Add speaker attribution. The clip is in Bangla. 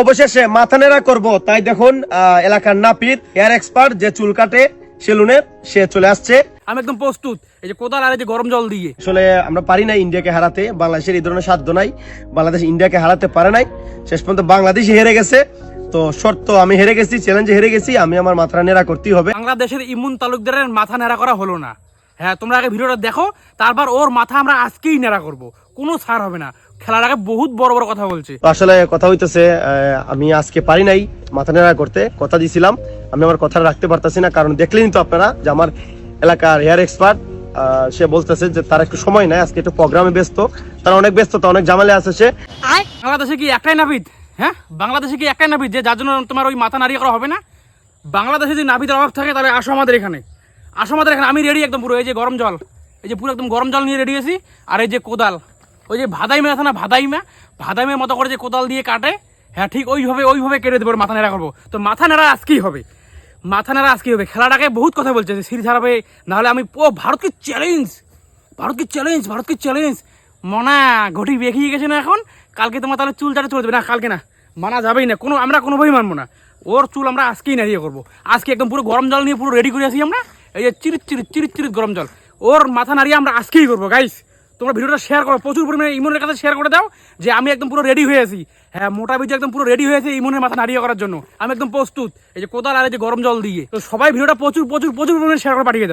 Speaker 1: অবশেষে মাথা নেড়া করব। তাই দেখুন এলাকার নাপিত হেয়ার এক্সপার্ট যে চুল কাটে সেলুনের সে চলে আসছে।
Speaker 2: আমি একদম প্রস্তুত। এই যে কোদাল আর এই যে গরম জল দিয়ে।
Speaker 1: আসলে আমরা পারি না ইন্ডিয়াকে হারাতে। বাংলাদেশের এই ধরনের সাধ্য নাই। বাংলাদেশ ইন্ডিয়াকে হারাতে পারে নাই। শেষ পর্যন্ত বাংলাদেশ হেরে গেছে। তো শর্ত আমি হেরে গেছি চ্যালেঞ্জে হেরে গেছি আমি আমার মাথা নেড়া করতেই হবে।
Speaker 2: বাংলাদেশের ইমুন তালুকদারের মাথা নেড়া করা হলো না। হ্যাঁ তোমরা আগে ভিডিওটা দেখো তারপর ওর মাথা আমরা আজকেই নেড়া করব। কোনো ছাড় হবে না। খেলার আগে বহুত বড় বড় কথা বলছে।
Speaker 1: আসলে কথা হইতেছে আমি আজকে পারি নাই মাথা নেড়া করতে কথা দিছিলাম। আমি আমার কথা রাখতে পারতাছি না কারণ দেখলেন তো আপনারা যে আমার এলাকার হেয়ার এক্সপার্ট সে বলতেছে যে তার একটু সময় নাই আজকে একটু প্রোগ্রামে ব্যস্ত। তার অনেক ব্যস্ত তো অনেক জামালে আছে সে।
Speaker 2: বাংলাদেশে কি একটাই নাবিদ? হ্যাঁ? বাংলাদেশে কি একটাই নাবিদ যে যার জন্য তোমার ওই মাথা নাড়িয়ে করা হবে না? বাংলাদেশে যদি নাবিদের অভাব থাকে তাহলে আসো আমাদের এখানে। আসো আমাদের এখানে আমি রেডি একদম পুরো এই যে গরম জল এই যে পুরো একদম গরম জল নিয়ে রেডি আছি আর এই যে কোদাল। ওই যে ভাদাইমা আছে না, ভাদাইমা? ভাদাইমের মতো করে যে কোদাল দিয়ে কাটে হ্যাঁ ঠিক ওইভাবে ওইভাবে কেটে দেবো মাথা নেড়া করব। তো মাথা নেড়া আজকেই হবে। মাথা নেড়া আজকেই হবে। খেলাটাকে বহুত কথা বলছে সিরিজ হারাবে, নাহলে আমি ও ভারতকে চ্যালেঞ্জ ভারতকে চ্যালেঞ্জ ভারতকে চ্যালেঞ্জ মনা, ঘটি বেঁকিয়ে গেছে না এখন? কালকে তোমার তাহলে চুল চাটে চলে যাবে না? কালকে না। মানা যাবেই না। কোনো, আমরা কোনোভাবেই মানবো না। ওর চুল আমরা আজকেই নাড়িয়ে করব। আজকে একদম পুরো গরম জল নিয়ে পুরো রেডি করে আসি আমরা। এই যে চিরিত চিরিত চিরিত চিরিত গরম জল। ওর মাথা নাড়িয়ে আমরা আজকেই করব গাইস তোমরা ভিডিওটা শেয়ার করো, প্রচুর পরিমাণে ইমনের কাছে শেয়ার করে দাও, যে আমি একদম পুরো রেডি হয়ে আছি। হ্যাঁ মোটা বিজু একদম পুরো রেডি হয়েছে ইমনের মাথা নাড়িয়ে করার জন্য। আমি একদম প্রস্তুত। এই যে কোদাল আর এই যে গরম জল দিয়ে। তো সবাই ভিডিওটা প্রচুর প্রচুর প্রচুর পরিমাণে শেয়ার করে পাঠিয়ে দাও।